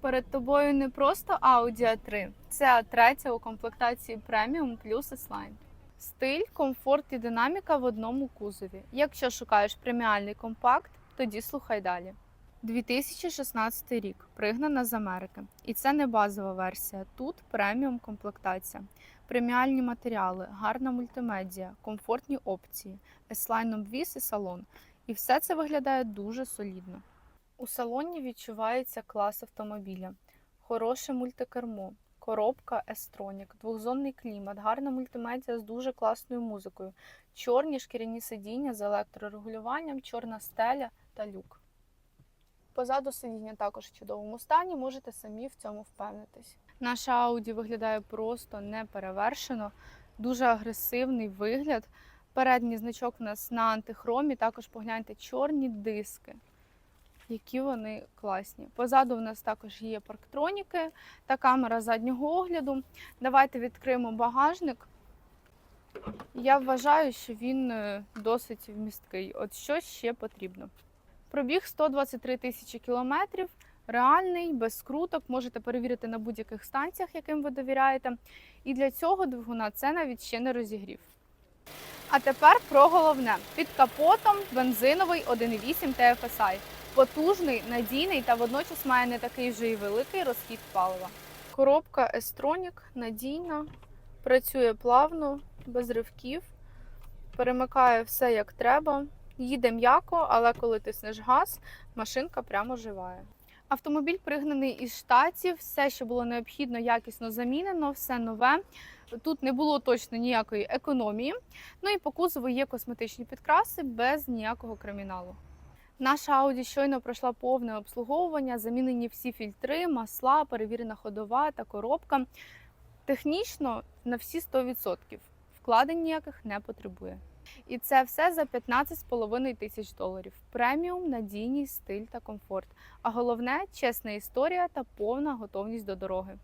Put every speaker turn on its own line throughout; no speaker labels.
Перед тобою не просто Audi A3, це А3 у комплектації Premium плюс S-Line. Стиль, комфорт і динаміка в одному кузові. Якщо шукаєш преміальний компакт, тоді слухай далі. 2016 рік пригнана з Америки. І це не базова версія. Тут преміум комплектація. Преміальні матеріали, гарна мультимедіа, комфортні опції, S-Line обвіз і салон. І все це виглядає дуже солідно. У салоні відчувається клас автомобіля, хороше мультикермо, коробка S-Tronic, двохзонний клімат, гарна мультимедіа з дуже класною музикою, чорні шкіряні сидіння з електрорегулюванням, чорна стеля та люк. Позаду сидіння також в чудовому стані, можете самі в цьому впевнитись. Наша Audi виглядає просто неперевершено, дуже агресивний вигляд. Передній значок у нас на антихромі, також погляньте чорні диски які вони класні. Позаду в нас також є парктроніки та камера заднього огляду. Давайте відкриємо багажник. Я вважаю, що він е, досить вмісткий. От що ще потрібно. Пробіг 123 тисячі кілометрів. Реальний, без скруток, можете перевірити на будь-яких станціях, яким ви довіряєте. І для цього двигуна це навіть ще не розігрів. А тепер про головне: під капотом бензиновий 1.8 TFSI потужний, надійний та водночас має не такий вже й великий розхід палива. Коробка S-Tronic надійна, працює плавно, без ривків, перемикає все як треба. Їде м'яко, але коли тиснеш газ, машинка прямо живає. Автомобіль пригнаний із штатів, все, що було необхідно, якісно замінено, все нове. Тут не було точно ніякої економії. Ну і по кузову є косметичні підкраси без ніякого криміналу. Наша Audi щойно пройшла повне обслуговування, замінені всі фільтри, масла, перевірена ходова та коробка. Технічно на всі 100%. Вкладень ніяких не потребує. І це все за 15,5 тисяч доларів. Преміум, надійність, стиль та комфорт. А головне чесна історія та повна готовність до дороги.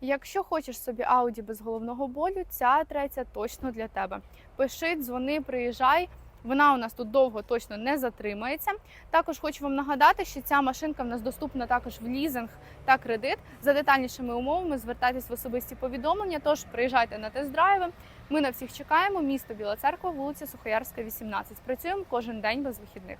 Якщо хочеш собі Audi без головного болю, ця третя точно для тебе. Пиши, дзвони, приїжджай. Вона у нас тут довго точно не затримається. Також хочу вам нагадати, що ця машинка в нас доступна також в лізинг та кредит. За детальнішими умовами звертайтесь в особисті повідомлення. Тож приїжджайте на тест-драйви. Ми на всіх чекаємо. Місто Біла Церква, вулиця Сухоярська, 18. Працюємо кожен день без вихідних.